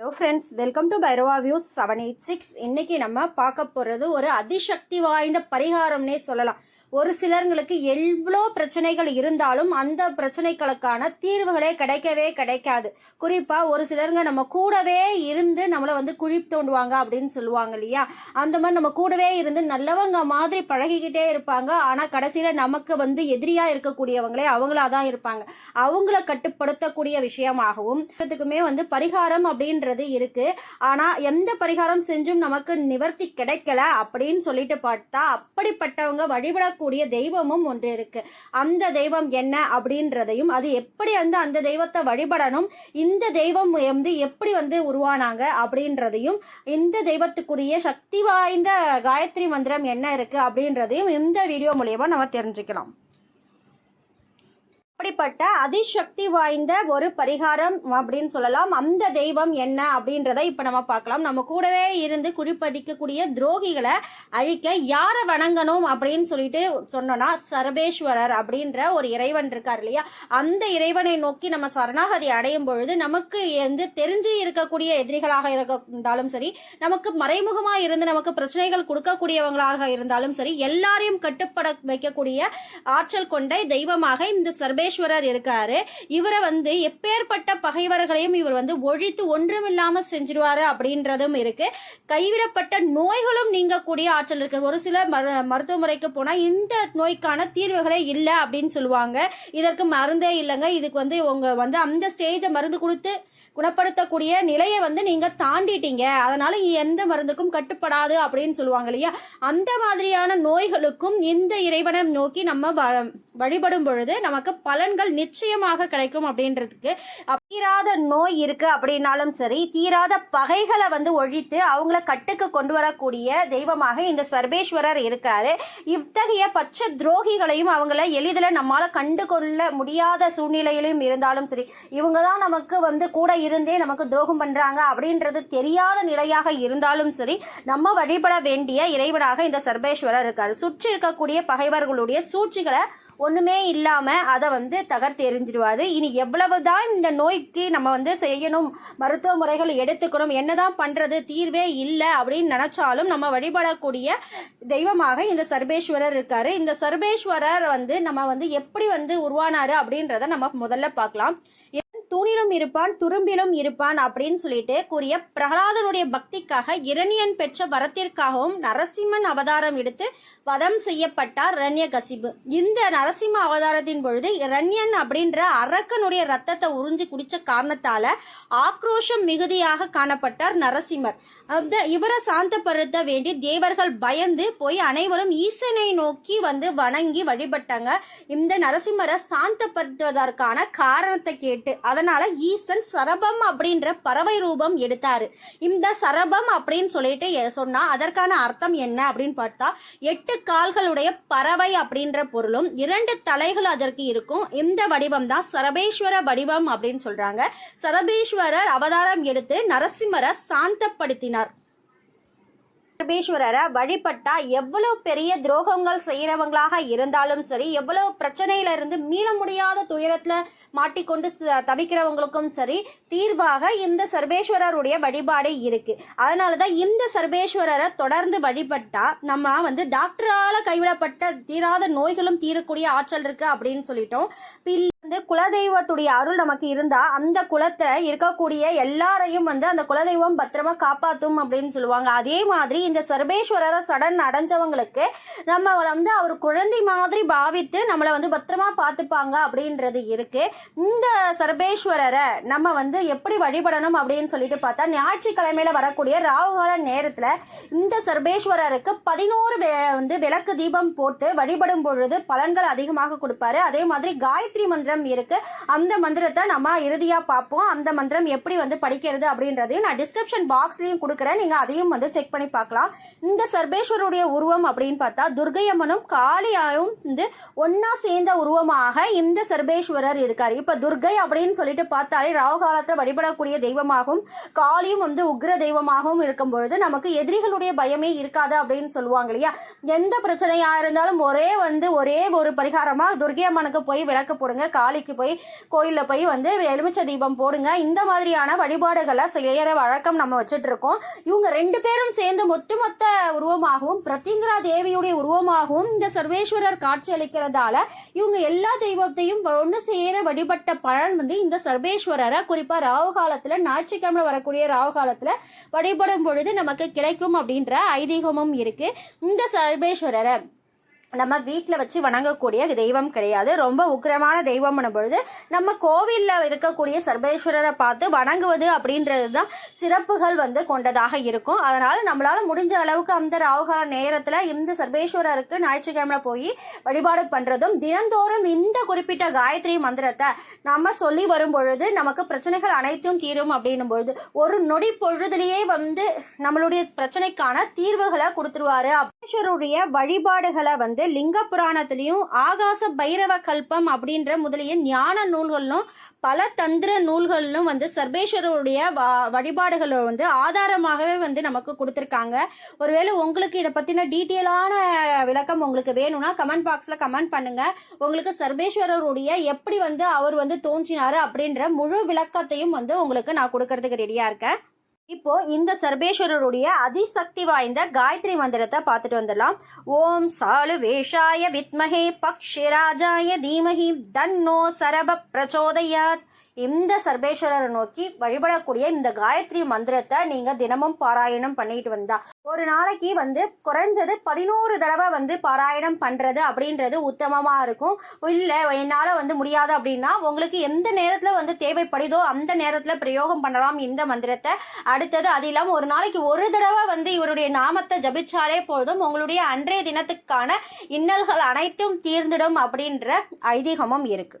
Hello friends welcome to Bhairava views seven eight six இன்னைக்கு நம்ம பார்க்க போகிறது ஒரு அதிசக்தி வாய்ந்த பரிகாரம்னே சொல்லலாம். ஒரு சிலர்களுக்கு எவ்வளோ பிரச்சனைகள் இருந்தாலும் அந்த பிரச்சனைகளுக்கான தீர்வுகளே கிடைக்கவே கிடைக்காது. குறிப்பாக ஒரு சிலருங்க நம்ம கூடவே இருந்து நம்மளை வந்து குழி தோண்டுவாங்க அப்படின்னு சொல்லுவாங்க இல்லையா? அந்த மாதிரி நம்ம கூடவே இருந்து நல்லவங்க மாதிரி பழகிக்கிட்டே இருப்பாங்க. ஆனால் கடைசியில் நமக்கு வந்து எதிரியாக இருக்கக்கூடியவங்களே அவங்களா தான் இருப்பாங்க. அவங்கள கட்டுப்படுத்தக்கூடிய விஷயமாகவும் இதுக்குமே வந்து பரிகாரம் அப்படின்றது இருக்குது ஆனால் எந்த பரிகாரம் செஞ்சும் நமக்கு நிவர்த்தி கிடைக்கல அப்படின்னு சொல்லிட்டு பார்த்தா அப்படிப்பட்டவங்க வழிபடக்கூடிய தெய்வமும் ஒன்று இருக்கு. அந்த தெய்வம் என்ன அப்படின்றதையும் அது எப்படி வந்து அந்த தெய்வத்தை வழிபடணும் இந்த தெய்வம் வந்து எப்படி வந்து உருவானாங்க அப்படின்றதையும் இந்த தெய்வத்துக்குரிய சக்தி வாய்ந்த காயத்ரி மந்திரம் என்ன இருக்கு அப்படின்றதையும் இந்த வீடியோ மூலியமா நம்ம தெரிஞ்சுக்கலாம். அப்படிப்பட்ட அதிசக்தி வாய்ந்த ஒரு பரிகாரம் அப்படின்னு சொல்லலாம். அந்த தெய்வம் என்ன அப்படின்றத இப்போ நம்ம பார்க்கலாம். நம்ம கூடவே இருந்து குறிப்பதிக்கக்கூடிய துரோகிகளை அழிக்க யாரை வணங்கணும் அப்படின்னு சொல்லிட்டு சொன்னோன்னா சர்வேஸ்வரர் அப்படின்ற ஒரு இறைவன் இருக்கார் இல்லையா? அந்த இறைவனை நோக்கி நம்ம சரணாகதி அடையும் பொழுது நமக்கு வந்து தெரிஞ்சு இருக்கக்கூடிய எதிரிகளாக இருந்தாலும் சரி நமக்கு மறைமுகமாக இருந்து நமக்கு பிரச்சனைகள் கொடுக்கக்கூடியவங்களாக இருந்தாலும் சரி எல்லாரையும் கட்டுப்பட வைக்கக்கூடிய ஆற்றல் கொண்ட தெய்வமாக இந்த சர்வே சர்வேஸ்வரர் இருக்காரு. இவரை வந்து எப்பேற்பட்ட பகைவர்களையும் இவர் வந்து ஒழித்து ஒன்றுமில்லாம செஞ்சிருவாரு அப்படின்றதும் இருக்கு. கைவிடப்பட்ட நோய்களும் நீங்கக்கூடிய ஆற்றல் இருக்கு. ஒரு சில மரு மருத்துவ முறைக்கு போனா இந்த நோய்க்கான தீர்வுகளே இல்லை அப்படின்னு சொல்லுவாங்க. இதற்கு மருந்தே இல்லைங்க. இதுக்கு வந்து உங்க வந்து அந்த ஸ்டேஜை மருந்து கொடுத்து குணப்படுத்தக்கூடிய நிலையை வந்து நீங்க தாண்டிட்டீங்க. அதனால எந்த மருந்துக்கும் கட்டுப்படாது அப்படின்னு சொல்லுவாங்க இல்லையா? அந்த மாதிரியான நோய்களுக்கும் இந்த இறைவனை நோக்கி நம்ம வ- வழிபடும் பொழுது நமக்கு பல பலன்கள் நிச்சயமாக கிடைக்கும் அப்படின்றதுக்கு தீராத நோய் இருக்கு அப்படின்னாலும் சரி தீராத பகைகளை வந்து ஒழித்து அவங்கள கட்டுக்கு கொண்டு வரக்கூடிய தெய்வமாக இந்த சர்வேஸ்வரர் இருக்காரு. இத்தகைய பச்சை துரோகிகளையும் அவங்கள எளிதில் நம்மால கண்டு கொள்ள முடியாத சூழ்நிலையிலும் இருந்தாலும் சரி இவங்க தான் நமக்கு வந்து கூட இருந்தே நமக்கு துரோகம் பண்ணுறாங்க அப்படின்றது தெரியாத நிலையாக இருந்தாலும் சரி நம்ம வழிபட வேண்டிய இறைவனாக இந்த சர்வேஸ்வரர் இருக்காரு. சுற்றி இருக்கக்கூடிய பகைவர்களுடைய சூழ்ச்சிகளை ஒன்றுமே இல்லாமல் அதை வந்து தகர்த்து எறிஞ்சிடுவாரு. இனி எவ்வளவுதான் இந்த நோய்க்கு நம்ம வந்து செய்யணும் மருத்துவ முறைகள் எடுத்துக்கணும் என்னதான் பண்ணுறது தீர்வே இல்லை அப்படின்னு நினச்சாலும் நம்ம வழிபடக்கூடிய தெய்வமாக இந்த சர்வேஸ்வரர் இருக்கார். இந்த சர்வேஸ்வரர் வந்து நம்ம வந்து எப்படி வந்து உருவானாரு அப்படின்றத நம்ம முதல்ல பார்க்கலாம். தூணிலும் இருப்பான் துரும்பிலும் இருப்பான் அப்படின்னு சொல்லிட்டு கூறிய பிரகலாதனுடைய பக்திக்காக இரணியன் பெற்ற வரத்திற்காகவும் நரசிம்மன் அவதாரம் எடுத்து வதம் செய்யப்பட்டார் இரண்யகசிபு. இந்த நரசிம்ம அவதாரத்தின் பொழுது இரண்யன் அப்படின்ற அரக்கனுடைய ரத்தத்தை உறிஞ்சி குடிச்ச காரணத்தால ஆக்ரோஷம் மிகுதியாக காணப்பட்டார் நரசிம்மர். அந்த இவரை சாந்தப்படுத்த வேண்டி தேவர்கள் பயந்து போய் அனைவரும் ஈசனை நோக்கி வந்து வணங்கி வழிபட்டாங்க. இந்த நரசிம்மரை சாந்தப்படுத்துவதற்கான காரணத்தை கேட்டு அதனால ஈசன் சரபம் அப்படின்ற பறவை ரூபம் எடுத்தாரு. இந்த சரபம் அப்படின்னு சொல்லிட்டு சொன்னா அதற்கான அர்த்தம் என்ன அப்படின்னு பார்த்தா எட்டு கால்களுடைய பறவை அப்படின்ற பொருளும் இரண்டு தலைகள் அதற்கு இருக்கும். இந்த வடிவம் தான் சரபேஸ்வர வடிவம் அப்படின்னு சொல்றாங்க. சரபேஸ்வரர் அவதாரம் எடுத்து நரசிம்மரை சாந்தப்படுத்தினார். சர்வேஸ்வரரை வழிபட்டா எவ்வளவு பெரிய துரோகங்கள் செய்யறவங்களாக இருந்தாலும் சரி எவ்வளவு பிரச்சனையில இருந்து மீள முடியாத துயரத்துல மாட்டிக்கொண்டு தவிக்கிறவங்களுக்கும் சரி தீர்வாக இந்த சர்வேஸ்வரருடைய வழிபாடு இருக்கு. அதனாலதான் இந்த சர்வேஸ்வரரை தொடர்ந்து வழிபட்டா நம்ம வந்து டாக்டரால கைவிடப்பட்ட தீராத நோய்களும் தீரக்கூடிய ஆற்றல் இருக்கு அப்படின்னு சொல்லிட்டோம். வந்து குலதெய்வத்துடைய அருள் நமக்கு இருந்தா அந்த குலத்தை இருக்கக்கூடிய எல்லாரையும் வந்து அந்த குலதெய்வம் பத்திரமா காப்பாத்தும் அப்படின்னு சொல்லுவாங்க. அதே மாதிரி இந்த சர்வேஸ்வரரை சடன் அடைஞ்சவங்களுக்கு நம்ம வந்து அவர் குழந்தை மாதிரி பாவித்து நம்மளை வந்து பத்திரமா பார்த்துப்பாங்க அப்படின்றது இருக்கு. இந்த சர்வேஸ்வரரை நம்ம வந்து எப்படி வழிபடணும் அப்படின்னு சொல்லிட்டு பார்த்தா ஞாயிற்றுக்கிழமையில வரக்கூடிய ராகுகால நேரத்துல இந்த சர்வேஸ்வரருக்கு பதினோரு வே- வந்து விளக்கு தீபம் போட்டு வழிபடும் பொழுது பலன்கள் அதிகமாக கொடுப்பாரு. அதே மாதிரி காயத்ரி மந்திரம் இருக்கு. அந்த மந்திரத்தை நம்ம இறுதியா பார்ப்போம். அந்த மந்திரம் எப்படி வந்து படிக்கிறது அப்படின்றதையும் நான் டிஸ்கிரிப்ஷன் பாக்ஸ்லையும் கொடுக்குறேன். நீங்க அதையும் வந்து செக் பண்ணி பார்க்கலாம். இந்த சர்வேஸ்வருடைய உருவம் அப்படின்னு பார்த்தா துர்கையம்மனும் காளியாயும் வந்து ஒன்னா சேர்ந்த உருவமாக இந்த சர்வேஸ்வரர் இருக்கார். இப்ப துர்கை அப்படின்னு சொல்லிட்டு பார்த்தாலே ராகு காலத்தில் வழிபடக்கூடிய தெய்வமாகவும் காளியும் வந்து உக்ர தெய்வமாகவும் இருக்கும் பொழுது நமக்கு எதிரிகளுடைய பயமே இருக்காது அப்படின்னு சொல்லுவாங்க இல்லையா? எந்த பிரச்சனையா இருந்தாலும் ஒரே வந்து ஒரே ஒரு பரிகாரமா துர்கை அம்மனுக்கு போய் விளக்கு போடுங்க. கா காளிக்கு போய் கோயிலில் போய் வந்து எலுமிச்சை தீபம் போடுங்க. இந்த மாதிரியான வழிபாடுகளை செய்கிற வழக்கம் நம்ம வச்சுட்டு இருக்கோம் இவங்க ரெண்டு பேரும் சேர்ந்து ஒட்டுமொத்த உருவமாகவும் பிரத்திங்கரா தேவியுடைய உருவமாகவும் இந்த சர்வேஸ்வரர் காட்சி அளிக்கிறதால இவங்க எல்லா தெய்வத்தையும் ஒன்று சேர வழிபட்ட பலன் வந்து இந்த சர்வேஸ்வரரை குறிப்பாக ராகு காலத்தில் ஞாயிற்றுக்கிழமை வரக்கூடிய ராகு காலத்தில் வழிபடும் பொழுது நமக்கு கிடைக்கும் அப்படின்ற ஐதீகமும் இருக்கு. இந்த சர்வேஸ்வரரை நம்ம வீட்டில் வச்சு வணங்கக்கூடிய தெய்வம் கிடையாது. ரொம்ப உக்கிரமான தெய்வம் பொழுது நம்ம கோவிலில் இருக்கக்கூடிய சர்வேஸ்வரரை பார்த்து வணங்குவது அப்படின்றது தான் சிறப்புகள் வந்து கொண்டதாக இருக்கும். அதனால் நம்மளால் முடிஞ்ச அளவுக்கு அந்த ராகுகால நேரத்தில் இந்த சர்வேஸ்வரருக்கு ஞாயிற்றுக்கிழமை போய் வழிபாடு பண்ணுறதும் தினந்தோறும் இந்த குறிப்பிட்ட காயத்ரி மந்திரத்தை நம்ம சொல்லி வரும் பொழுது நமக்கு பிரச்சனைகள் அனைத்தும் தீரும் அப்படின்னும் பொழுது ஒரு நொடி பொழுதுலேயே வந்து நம்மளுடைய பிரச்சனைக்கான தீர்வுகளை கொடுத்துருவாரு. அபேஸ்வருடைய வழிபாடுகளை வந்து வந்து லிங்க புராணத்திலையும் ஆகாச பைரவ கல்பம் அப்படின்ற முதலிய ஞான நூல்களிலும் பல தந்திர நூல்களிலும் வந்து சர்வேஸ்வரருடைய வா வழிபாடுகளை வந்து ஆதாரமாகவே வந்து நமக்கு கொடுத்துருக்காங்க. ஒருவேளை உங்களுக்கு இதை பற்றின டீட்டெயிலான விளக்கம் உங்களுக்கு வேணும்னா கமெண்ட் பாக்ஸில் கமெண்ட் பண்ணுங்கள் உங்களுக்கு சர்வேஸ்வரருடைய எப்படி வந்து அவர் வந்து தோன்றினார் அப்படின்ற முழு விளக்கத்தையும் வந்து உங்களுக்கு நான் கொடுக்கறதுக்கு ரெடியாக இருக்கேன். இப்போ இந்த சர்வேஸ்வரருடைய அதிசக்தி வாய்ந்த காயத்ரி மந்திரத்தை பார்த்துட்டு வந்துடலாம். ஓம் சாலு வேஷாய வித்மஹே பக்ஷிராஜாய தீமஹி தன்னோ சரப பிரச்சோதயாத் இந்த சர்வேஸ்வரரை நோக்கி வழிபடக்கூடிய இந்த காயத்ரி மந்திரத்தை நீங்க தினமும் பாராயணம் பண்ணிட்டு வந்தா. ஒரு நாளைக்கு வந்து குறைஞ்சது பதினோரு தடவை வந்து பாராயணம் பண்றது அப்படின்றது உத்தமமா இருக்கும். இல்ல என்னால வந்து முடியாது அப்படின்னா உங்களுக்கு எந்த நேரத்துல வந்து தேவைப்படுதோ அந்த நேரத்துல பிரயோகம் பண்ணலாம் இந்த மந்திரத்தை. அடுத்தது அது இல்லாமல் ஒரு நாளைக்கு ஒரு தடவை வந்து இவருடைய நாமத்தை ஜபிச்சாலே போதும். உங்களுடைய அன்றைய தினத்துக்கான இன்னல்கள் அனைத்தும் தீர்ந்திடும் அப்படின்ற ஐதீகமும் இருக்கு.